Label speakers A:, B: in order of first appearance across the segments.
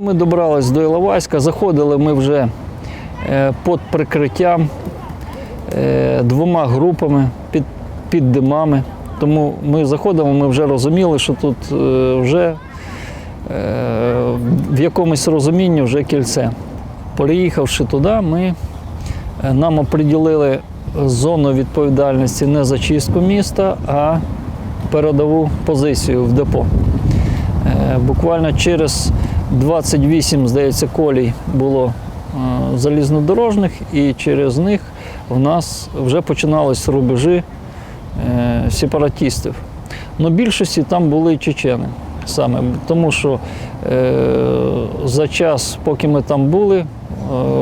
A: Ми добрались до Іловайська, заходили ми вже е, під прикриттям е, двома групами під, під димами. Тому ми заходимо, ми вже розуміли, що тут е, вже в якомусь розумінні вже кільце. Приїхавши туди, ми, нам оприділили зону відповідальності не за чистку міста, а передову позицію в депо. Буквально через 28, здається, колій було е, залізнодорожних, і через них в нас вже починались рубежі е, сепаратистів. Но більшості там були чечени саме, тому що е, за час, поки ми там були,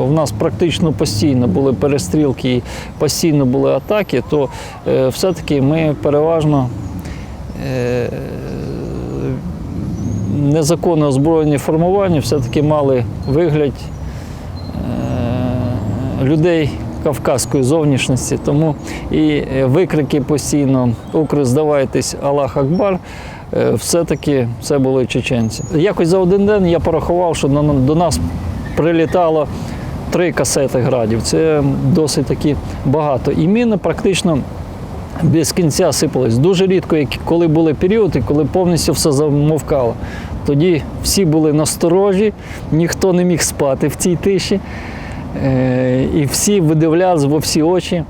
A: в нас практично постійно були перестрілки і постійно були атаки, то все-таки ми переважно незаконно озброєні формування все-таки мали вигляд е, людей кавказької зовнішності. Тому і е, викрики постійно Укр, здавайтесь, Аллах Акбар. е, Все-таки це були чеченці. Якось за один день я порахував, що до нас прилітало три касети градів. Це досить таки багато. І міни практично без кінця сипались. Дуже рідко, коли були періоди, коли повністю все замовкало. Тоді всі були насторожі, ніхто не міг спати в цій тиші. Е, І всі видивлялись во всі очі,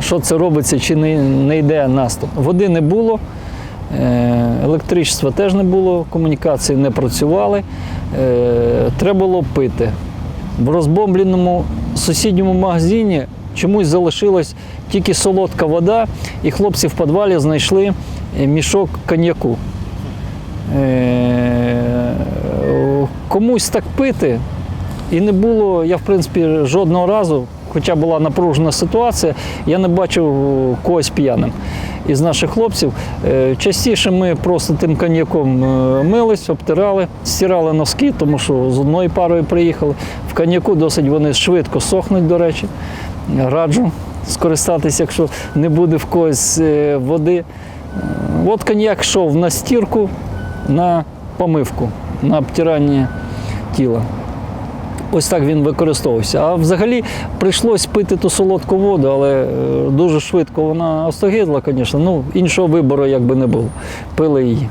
A: що це робиться, чи не, не йде наступ. Води не було, е, електричества теж не було, комунікації не працювали. Е, Треба було пити. В розбомбленому сусідньому магазині чомусь залишилась тільки солодка вода, і хлопці в підвалі знайшли мішок коньяку. Е, Комусь так пити, і не було, я в принципі жодного разу, хоча була напружена ситуація, я не бачив когось п'яним із наших хлопців. Е, Частіше ми просто тим коньяком е, мились, обтирали, стирали носки, тому що з одною парою приїхали. В коньяку досить вони швидко сохнуть, до речі. Раджу скористатися, якщо не буде в когось води. От коньяк йшов на стірку, на помивку, на обтирання тіла. Ось так він використовувався. А взагалі прийшлось пити ту солодку воду, але е, дуже швидко вона остогидла, звісно. Ну, іншого вибору якби не було. Пили її.